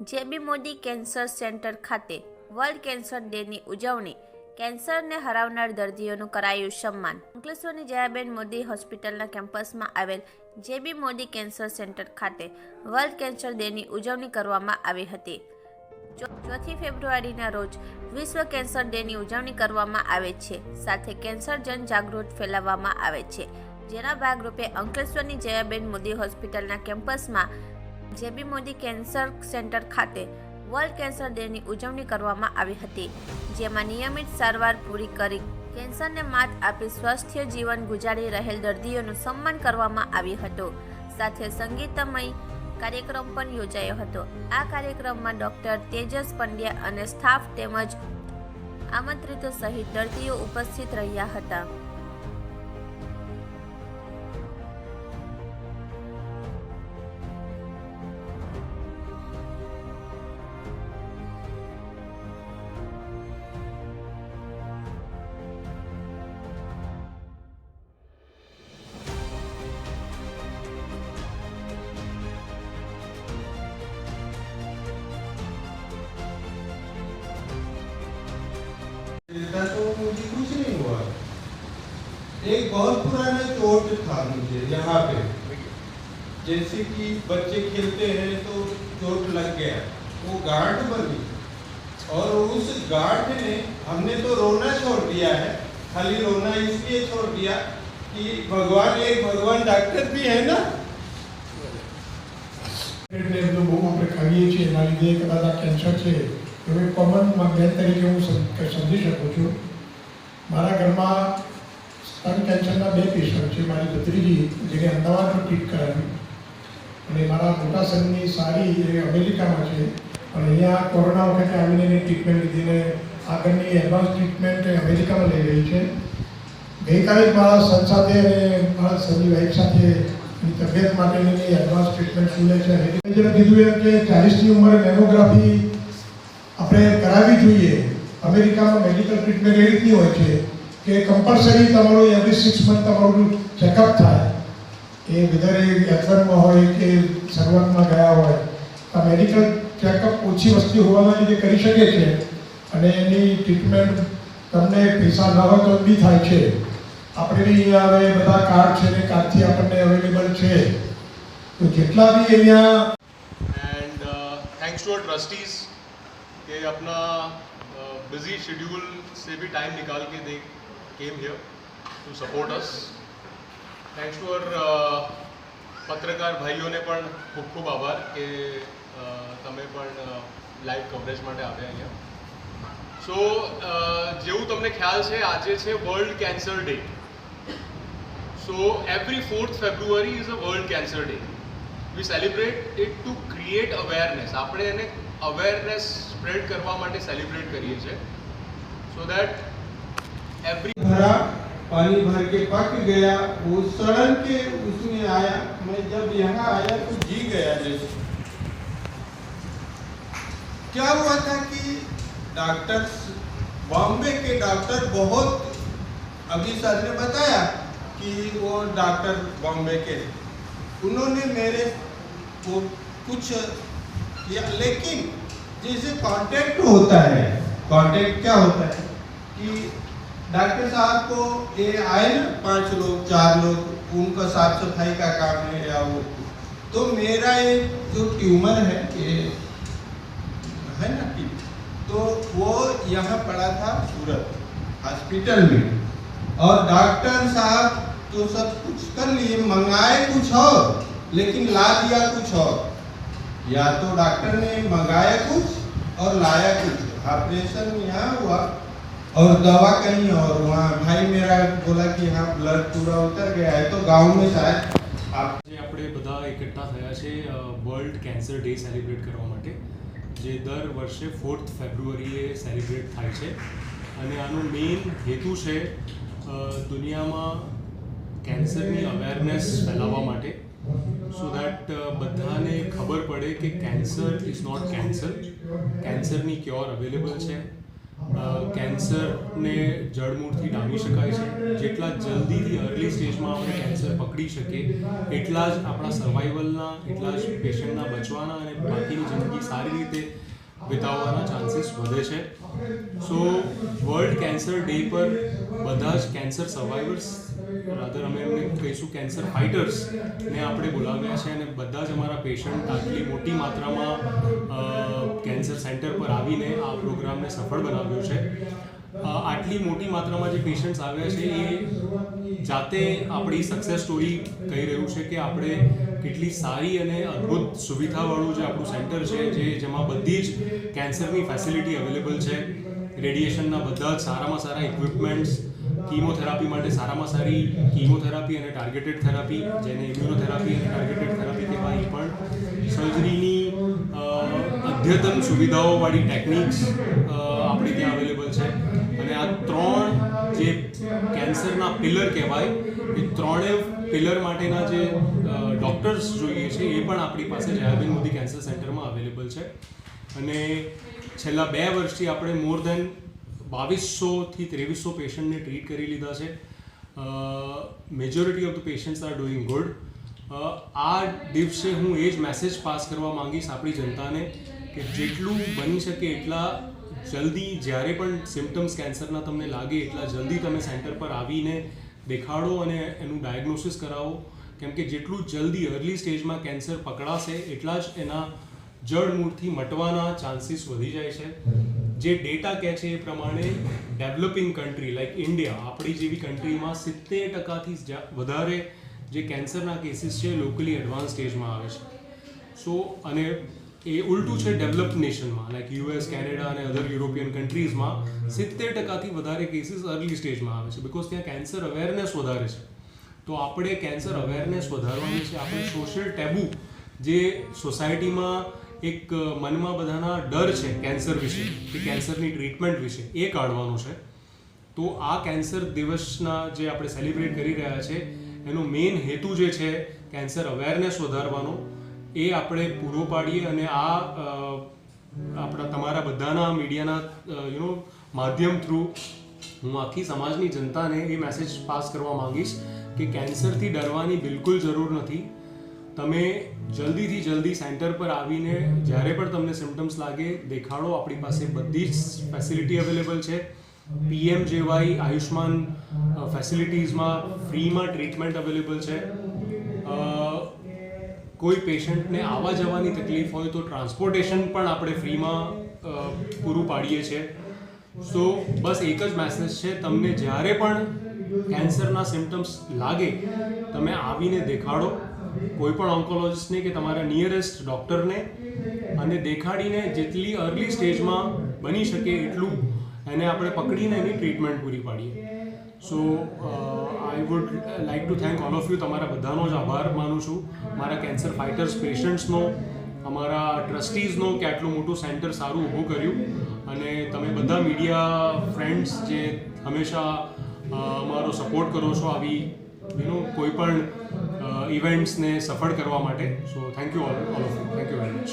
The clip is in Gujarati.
જેબી મોદી કેન્સર સેન્ટર ખાતે વર્લ્ડ કેન્સર ડેની ઉજવણી, કેન્સરને હરાવનાર દર્દીઓનું કરાયું સન્માન. અંકલેશ્વરની જયાબેન મોદી હોસ્પિટલના કેમ્પસમાં આવેલ જેબી મોદી કેન્સર સેન્ટર ખાતે વર્લ્ડ કેન્સર ડેની ઉજવણી કરવામાં આવી હતી. ચોથી ફેબ્રુઆરીના રોજ વિશ્વ કેન્સર ડેની ઉજવણી કરવામાં આવે છે. સાથે કેન્સર જનજાગૃત ફેલાવવામાં આવે છે. જેના ભાગરૂપે અંકલેશ્વરની જયાબેન મોદી હોસ્પિટલના કેમ્પસમાં જેબી મોદી કેન્સર સેન્ટર ખાતે વર્લ્ડ કેન્સર ડેની ઉજવણી કરવામાં આવી હતી, જેમાં નિયમિત સારવાર પૂરી કરી કેન્સરને માત આપી સ્વસ્થ જીવન ગુજારી રહેલ દર્દીઓનું સન્માન કરવામાં આવ્યું હતું. સાથે સંગીતમય કાર્યક્રમ પણ યોજાયો હતો. આ કાર્યક્રમમાં ડોક્ટર તેજસ પંડ્યા અને સ્ટાફ તેમજ આમંત્રિતો સહિત દર્દીઓ ઉપસ્થિત રહ્યા હતા. इसका तो मुझे कुछ नहीं हुआ एक बहुत पुराना चोट था मुझे यहाँ पे जैसे कि बच्चे खेलते हैं तो चोट लग गया वो गांठ बनी और उस गांठ ने हमने तो रोना छोड़ दिया है खाली रोना इसलिए छोड़ दिया कि भगवान एक भगवान डॉक्टर भी है ना એટલે બધું બહુ આપણે ખાઈએ છીએ એના લીધે કદાચ આ કેન્સર છે એવું એક કોમન બેન તરીકે હું સમજી શકું છું. મારા ઘરમાં સ્તન કેન્સરના બે પેશન્ટ છે. મારી ભત્રીજી, જેને અમદાવાદમાં ટ્રીટ કરાવી. અને મારા મોટા સનની સારી એ અમેરિકામાં છે. અને અહીંયા કોરોના વખતે આવીને એની ટ્રીટમેન્ટ લીધીને આગળની એડવાન્સ ટ્રીટમેન્ટ અમેરિકામાં લઈ રહી છે. ગઈકાલે મારા સન સાથે અને મારા સનની વાઈફ સાથે એની તબિયત માટેની એડવાન્સ ટ્રીટમેન્ટ શું લે છે. જેને કીધું એમ કે ચાલીસની ઉંમરે મેમોગ્રાફી આપણે કરાવવી જોઈએ. અમેરિકામાં મેડિકલ ટ્રીટમેન્ટ એવી રીતની હોય છે કે કમ્પલસરી તમારું એવરી સિક્સ મંથ તમારું ચેકઅપ થાય. એ વધારે એથરનમાં હોય કે શરૂઆતમાં ગયા હોય, આ મેડિકલ ચેકઅપ ઓછી વસ્તી હોવાના લીધે કરી શકે છે અને એની ટ્રીટમેન્ટ તમને પૈસા ન હોય તો બી થાય છે. આપણે હવે બધા કાર્ડ છે ને કાર્ડથી આપણને અવેલેબલ છે. તો જેટલા બી અહીંયા એન્ડ થેન્ક્સ ટુ ટ્રસ્ટીઝ कि अपना बिजी शेड्यूल से भी टाइम निकाल के दे came here to support us thanks to our પત્રકાર ભાઈઓને પણ ખૂબ ખૂબ આભાર કે અ, તમે પણ લાઈવ કવરેજ માટે આવ્યા અહીંયા સો જેવું તમને ખ્યાલ છે આજે છે world cancer day so every fourth February is a world cancer day we celebrate it to create awareness આપણે એને અવેરનેસ સ્પ્રેડ કરવા માટે સેલિબ્રેટ કરીએ છીએ સો દેટ એવરી भरा पानी भर के पक गया वो सड़न के उसमें आया मैं जब यहाँ आया तो जी गया जैसे क्या हुआ था कि डॉक्टर बॉम्बे के डॉक्टर बहुत अभी सर ने बताया कि वो डॉक्टर बॉम्बे के उन्होंने मेरे को कुछ किया लेकिन जैसे कांटेक्ट होता है कांटेक्ट क्या होता है? कि डॉक्टर साहब को ये आए ना, पाँच लोग, चार लोग, उनका साफ़ सफ़ाई का काम है या वो। तो मेरा ये जो ट्यूमर है, ये है ना कि तो वो यहाँ पड़ा था सूरत हॉस्पिटल में। और डॉक्टर साहब तो सब कुछ कर लिए, मंगाए कुछ और। लेकिन ला दिया कुछ और या तो डॉक्टर ने मंगाया कुछ और लाया कुछ ऑपरेशन यहाँ हुआ और दवा कहीं और वहाँ भाई मेरा बोला कि हाँ ब्लड पूरा उतर गया है तो गांव में शायद आप આજે આપણે બધા એકઠા થયા છે વર્લ્ડ કેન્સર ડે સેલિબ્રેટ કરવા માટે જે દર વર્ષે ફોર્થ ફેબ્રુઆરીએ સેલિબ્રેટ થાય છે અને આનો મેઇન હેતુ છે અ, દુનિયામાં કેન્સરની અવેરનેસ ફેલાવવા માટે સો દેટ બધાને ખબર પડે કે કેન્સર ઇઝ નોટ કેન્સર કેન્સરની ક્યોર અવેલેબલ છે. કેન્સરને જડમૂળથી ડામી શકાય છે. જેટલા જલ્દીથી અર્લી સ્ટેજમાં આપણે કેન્સર પકડી શકીએ, એટલા જ આપણા સર્વાઈવલના એટલા જ પેશન્ટના બચવાના અને બાકીની જિંદગી સારી રીતે વિતાવવાના ચાન્સીસ વધે છે. સો વર્લ્ડ કેન્સર ડે પર બધા જ કેન્સર સર્વાઈવર્સ રાધર અમે એમને કહીશું કેન્સર ફાઇટર્સને આપણે બોલાવ્યા છે અને બધા જ અમારા પેશન્ટ આટલી મોટી માત્રામાં કેન્સર સેન્ટર પર આવીને આ પ્રોગ્રામને સફળ બનાવ્યો છે. આટલી મોટી માત્રામાં જે પેશન્ટ્સ આવ્યા છે એ જાતે આપણી સક્સેસ સ્ટોરી કહી રહ્યું છે કે આપણે કેટલી સારી અને અદ્ભુત સુવિધાવાળું જે આપણું સેન્ટર છે, જે જેમાં બધી જ કેન્સરની ફેસિલિટી અવેલેબલ છે. રેડિએશનના બધા જ સારામાં સારા ઇક્વિપમેન્ટ્સ કીમોથેરાપી માટે સારામાં સારી કીમોથેરાપી અને ટાર્ગેટેડ થેરાપી જેને ઇમ્યુનોથેરાપી અને ટાર્ગેટેડ થેરાપી કહેવાય પણ સર્જરીની અદ્યતન સુવિધાઓવાળી ટેકનિક્સ આપણે ત્યાં અવેલેબલ છે. અને આ ત્રણ જે કેન્સરના પિલર કહેવાય. એ ત્રણેય પિલર માટેના જે ડૉક્ટર્સ જોઈએ છે, એ પણ આપણી પાસે જયાબેન મોદી કેન્સર સેન્ટરમાં અવેલેબલ છે. અને છેલ્લા બે વર્ષથી આપણે મોર દેન બાવીસોથી ત્રેવીસો પેશન્ટને ટ્રીટ કરી લીધા છે. Majority of the patients are doing good આ દિવસે હું એ જ મેસેજ પાસ કરવા માંગીશ આપણી જનતાને કે જેટલું બની શકે એટલા જલ્દી જ્યારે પણ સિમ્ટમ્સ કેન્સરના તમને લાગે એટલા જલ્દી તમે સેન્ટર પર આવીને દેખાડો અને એનું ડાયગ્નોસિસ કરાવો. કેમ કે જેટલું જલ્દી અર્લી સ્ટેજમાં કેન્સર પકડાશે, એટલા જ એના જડમૂળથી મટવાના ચાન્સીસ વધી જાય છે. જે ડેટા કહે છે એ પ્રમાણે ડેવલપિંગ કન્ટ્રી લાઈક ઇન્ડિયા આપણી જેવી કન્ટ્રીમાં સિત્તેર ટકાથી વધારે જે કેન્સરના કેસીસ છે લોકલી એડવાન્સ સ્ટેજમાં આવે છે. સો અને એ ઉલટું છે ડેવલપ નેશનમાં. લાઈક યુએસ કેનેડા અને અધર યુરોપિયન કન્ટ્રીઝમાં સિત્તેર ટકાથી વધારે કેસીસ અર્લી સ્ટેજમાં આવે છે. બિકોઝ ત્યાં કેન્સર અવેરનેસ વધારે છે. તો આપણે કેન્સર અવેરનેસ વધારવાની છે. આપણે સોશિયલ ટેબુ જે સોસાયટીમાં એક મનમાં બધાના ડર છે કેન્સર વિશે, કે કેન્સરની ટ્રીટમેન્ટ વિશે, એ કાઢવાનો છે. તો આ કેન્સર દિવસના જે આપણે સેલિબ્રેટ કરી રહ્યા છે, એનો મેઇન હેતુ જે છે કેન્સર અવેરનેસ વધારવાનો. એ આપણે પૂરો પાડીએ અને આ આપણા તમારા બધાના મીડિયાના યુ નો માધ્યમ થ્રુ હું આખી સમાજની જનતાને એ મેસેજ પાસ કરવા માંગીશ કે કેન્સરથી ડરવાની બિલકુલ જરૂર નથી. તમે જલ્દીથી જલ્દી સેન્ટર પર આવીને જ્યારે પણ તમને સિમ્ટમ્સ લાગે, દેખાડો. આપણી પાસે બધી જ ફેસિલિટી અવેલેબલ છે. પીએમ જેવાય આયુષ્માન ફેસિલિટીઝમાં ફ્રીમાં ટ્રીટમેન્ટ અવેલેબલ છે. કોઈ પેશન્ટને આવવા જવાની તકલીફ હોય તો ટ્રાન્સપોર્ટેશન પણ આપણે ફ્રીમાં પૂરું પાડીએ છીએ. સો, બસ એક જ મેસેજ છે, તમને જ્યારે પણ કેન્સરના સિમ્ટમ્સ લાગે, તમે આવીને દેખાડો. કોઈ પણ ઓન્કોલોજિસ્ટને કે તમારા નિયરેસ્ટ ડૉક્ટરને અને દેખાડીને જેટલી અર્લી સ્ટેજમાં બની શકે એટલું એને આપણે પકડીને એની ટ્રીટમેન્ટ પૂરી પાડીએ. So I would like to thank all of you તમારા બધાનો જ આભાર માનું છું. મારા કેન્સર ફાઇટર્સ પેશન્ટ્સનો અમારા ટ્રસ્ટીઝનો કે આટલું મોટું સેન્ટર સારું ઊભું કર્યું. અને તમે બધા મીડિયા ફ્રેન્ડ્સ જે હંમેશા અમારો સપોર્ટ કરો છો આવી યુ નો કોઈ પણ ઇવેન્ટ્સને સફળ કરવા માટે. So thank you all all of you thank you very much